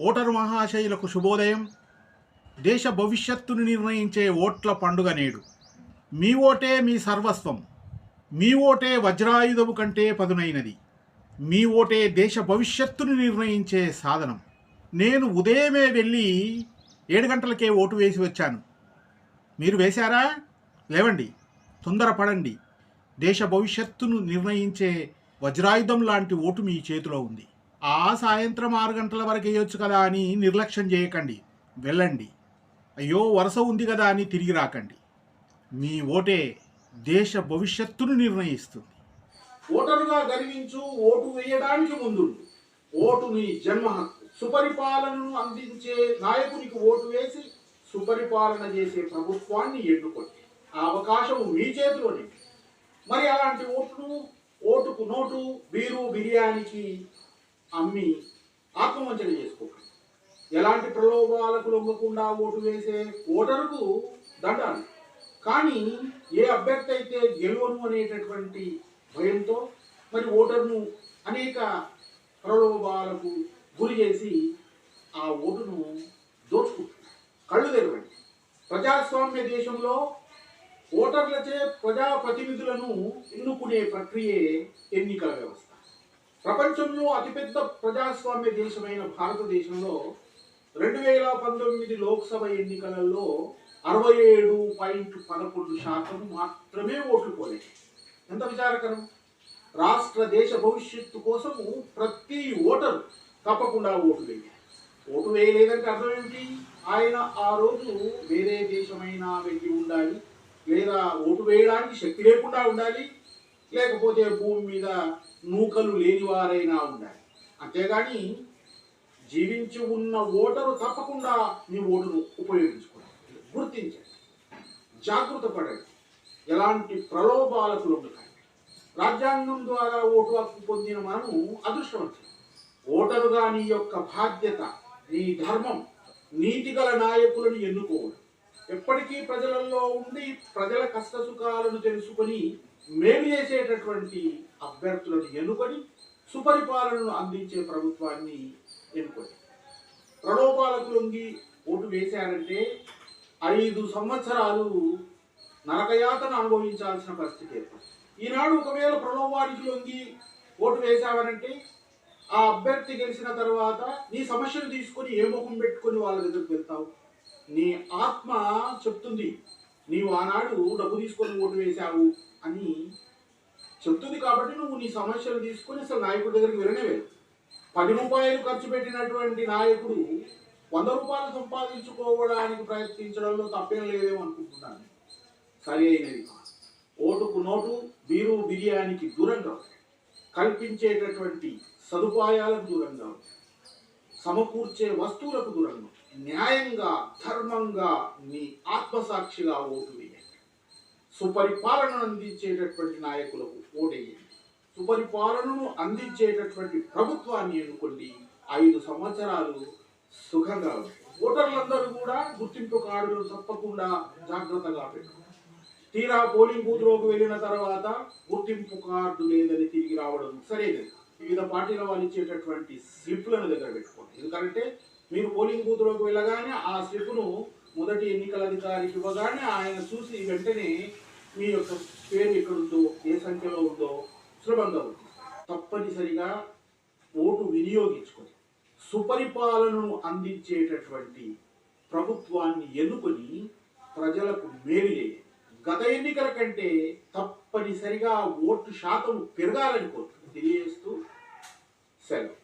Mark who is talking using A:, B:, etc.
A: Voter మహాశయులకు శుభోదయం. దేశ భవిష్యత్తును నిర్ణయించే ఓట్ల పండుగ నేడు. మీ ఓటే మీ సర్వస్వం. మీ ఓటే వజ్రాయుధము కంటే పదునైనది. మీ ఓటే దేశ భవిష్యత్తును నిర్ణయించే సాధనం. నేను ఉదయమే వెళ్ళి ఏడు గంటలకే ఓటు వేసి వచ్చాను. మీరు వేశారా? లేవండి. తొందరపడండి దేశ భవిష్యత్తును నిర్ణయించే వజ్రాయుధం లాంటి ఓటు మీ చేతిలో ఉంది. ఆ సాయంత్రం ఆరు గంటల వరకు వేయొచ్చు కదా అని నిర్లక్ష్యం చేయకండి. వెళ్ళండి. అయ్యో వరుస ఉంది కదా అని తిరిగి రాకండి. మీ ఓటే దేశ భవిష్యత్తును నిర్ణయిస్తుంది. ఓటరుగా గర్వించు ఓటు వేయడానికి ముందు ఓటు నీ జన్మ హక్కు. సుపరిపాలనను అందించే నాయకునికి ఓటు వేసి సుపరిపాలన చేసే ప్రభుత్వాన్ని ఎన్నుకోండి. ఆ అవకాశం మీ చేతిలోనే. మరి అలాంటి ఓట్లు ఓటుకు నోటు బీరు బిర్యానీకి అమ్మి ఆత్మవంచన చేసుకోకండి. ఎలాంటి ప్రలోభాలకు లొంగకుండా ఓటు వేసే ఓటరుకు దండాలి. కానీ ఏ అభ్యర్థి అయితే గెలువను అనేటటువంటి భయంతో మరి ఓటర్ను అనేక ప్రలోభాలకు గురి చేసి ఆ ఓటును దోచుకుంటున్నారు. కళ్ళు తెరవండి. ప్రజాస్వామ్య దేశంలో ఓటర్లచే ప్రజాప్రతినిధులను ఎన్నుకునే ప్రక్రియే ఎన్నికల వ్యవస్థ. ప్రపంచంలో అతిపెద్ద ప్రజాస్వామ్య దేశమైన భారతదేశంలో రెండు వేల పంతొమ్మిది లోక్సభ ఎన్నికలలో అరవై ఏడు పాయింట్ పదకొండు శాతం మాత్రమే ఓట్లు పోలేదు. ఎంత విచారకరం? రాష్ట్ర దేశ భవిష్యత్తు కోసము ప్రతి ఓటరు తప్పకుండా ఓటు వేయాలి. ఓటు వేయలేదంటే అర్థం ఏమిటి? ఆయన ఆ రోజు వేరే దేశమైనా వెళ్ళి ఉండాలి లేదా ఓటు వేయడానికి శక్తి లేకుండా ఉండాలి లేకపోతే భూమి మీద నూకలు లేనివారైనా ఉండాలి. అంతేగాని జీవించి ఉన్న ఓటరు తప్పకుండా మీ ఓటును ఉపయోగించుకోవాలి. గుర్తించండి. జాగ్రత్త పడండి. ఎలాంటి ప్రలోభాలకు లొంగకండి రాజ్యాంగం ద్వారా ఓటు హక్కు పొందిన మనము అదృష్టవంతులు. ఓటరుగా నీ యొక్క బాధ్యత నీ ధర్మం నీతిగల నాయకులను ఎన్నుకోవడం. ఎప్పటికీ ప్రజలలో ఉండి ప్రజల కష్ట సుఖాలను తెలుసుకొని మేలు చేసేటటువంటి అభ్యర్థులను ఎన్నుకొని సుపరిపాలనను అందించే ప్రభుత్వాన్ని ఎన్నుకొని. ప్రలోభాలకు లొంగి ఓటు వేశారంటే ఐదు సంవత్సరాలు నరకయాతన అనుభవించాల్సిన పరిస్థితి ఏర్పడింది. ఈనాడు ఒకవేళ ప్రలోభానికి లొంగి ఓటు వేశావనంటే ఆ అభ్యర్థి గెలిచిన తర్వాత నీ సమస్యను తీసుకొని ఏ ముఖం పెట్టుకొని వాళ్ళ దగ్గరికి వెళ్తావు? నీ ఆత్మ చెప్తుంది. నీవు ఆనాడు డబ్బు తీసుకొని ఓటు వేశావు అని చెప్తుంది కాబట్టి నువ్వు నీ సమస్యలు తీసుకొని అసలు నాయకుడి దగ్గరికి వెళ్ళనేవే పది రూపాయలు ఖర్చు పెట్టినటువంటి నాయకుడు వంద రూపాయలు సంపాదించుకోవడానికి ప్రయత్నించడంలో తప్పేం లేదేమో అనుకుంటున్నాను. సరి అయినది. ఓటుకు నోటు బీరు బిర్యానీకి దూరంగా కల్పించేటటువంటి సదుపాయాలకు దూరంగా సమకూర్చే వస్తువులకు దూరంగా న్యాయంగా ధర్మంగా మీ ఆత్మసాక్షిగా ఓటు వేయండి. సుపరిపాలనను అందించేటటువంటి నాయకులకు ఓటేయండి సుపరిపాలనను అందించేటటువంటి ప్రభుత్వాన్ని ఎన్నుకోండి. ఐదు సంవత్సరాలు సుఖంగా ఓటర్లందరూ కూడా గుర్తింపు కార్డులు తప్పకుండా జాగ్రత్తగా పెట్టుకోండి. తీరా పోలింగ్ బూత్లోకి వెళ్ళిన తర్వాత గుర్తింపు కార్డు లేదని తిరిగి రావడం సరైనది. వివిధ పార్టీల వాళ్ళు ఇచ్చేటటువంటి స్లిప్లను దగ్గర పెట్టుకోండి. ఎందుకంటే మీరు పోలింగ్ బూత్లోకి వెళ్ళగానే ఆ స్లిప్ను మొదటి ఎన్నికల అధికారికి ఇవ్వగానే ఆయన చూసి వెంటనే మీ యొక్క పేరు ఎక్కడ ఉందో ఏ సంఖ్యలో ఉందో సులభంగా ఉంది. తప్పనిసరిగా ఓటు వినియోగించుకొని సుపరిపాలనను అందించేటటువంటి ప్రభుత్వాన్ని ఎన్నుకొని ప్రజలకు మేలు చేయండి. గత ఎన్నికల కంటే తప్పనిసరిగా ఓటు శాతం పెరగాలని కోరుతున్నాను తెలియజేస్తూ సెలవు.